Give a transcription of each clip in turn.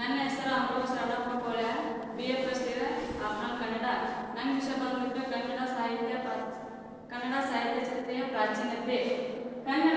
ನನ್ನ ಹೆಸರು Amrita Saralappa Kole B A plus ಇದೆ ಅಮ್ನ ಕನ್ನಡ. ನನ್ನ ವಿಷಯ ಬಂದ್ಬಿಟ್ಟು ಕನ್ನಡ ಸಾಹಿತ್ಯ ಕನ್ನಡ ಸಾಹಿತ್ಯ ಜೊತೆಯ ಪ್ರಾಚೀನತೆ. ಕನ್ನಡ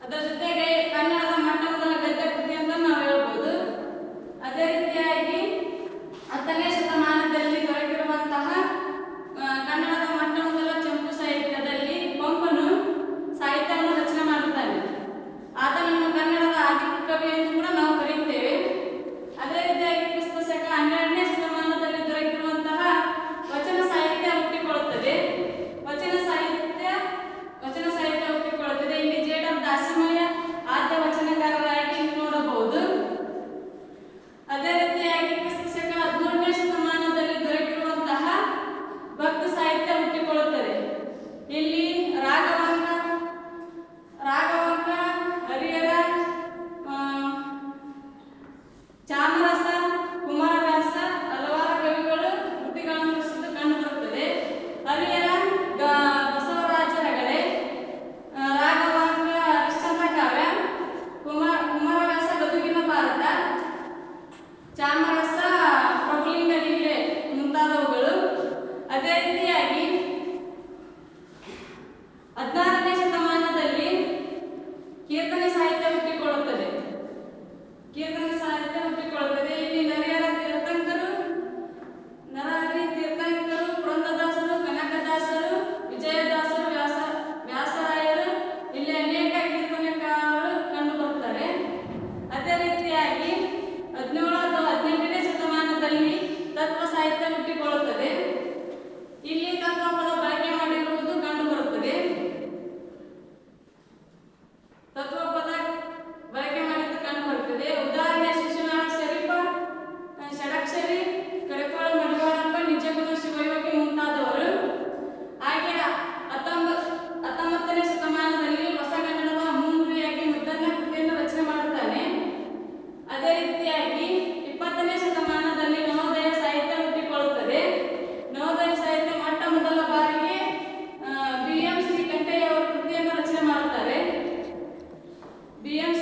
ಅದರ ಜೊತೆಗೆ ರಾಮದಾಸ ಕುಮಾರವ್ಯಾಸ ಹಲವಾರು ಕವಿಗಳು ಹುಟ್ಟಿಗಳನ್ನು ರಚಿಸಿದ್ದು ಕಂಡು ಬರುತ್ತದೆ ಹರಿಹರ ಬಸವರಾಜ ಹೆಗಡೆ ರಾಘವಾಂಕ ಹರಿಶ್ಚಂದ್ರ ಕಾವ್ಯ ಕುಮಾರ, ಕುಮಾರವ್ಯಾಸ, ಗದುಗಿನ ಭಾರತ, ಚಾಮರಸ ಪ್ರಫುಲಿಂಗ ಲೀಲೆ ಮುಂತಾದವುಗಳು. ಅದೇ ರೀತಿಯಾಗಿ ಹದಿನಾರನೇ ಶತಮಾನದಲ್ಲಿ ಕೀರ್ತನೆ Bien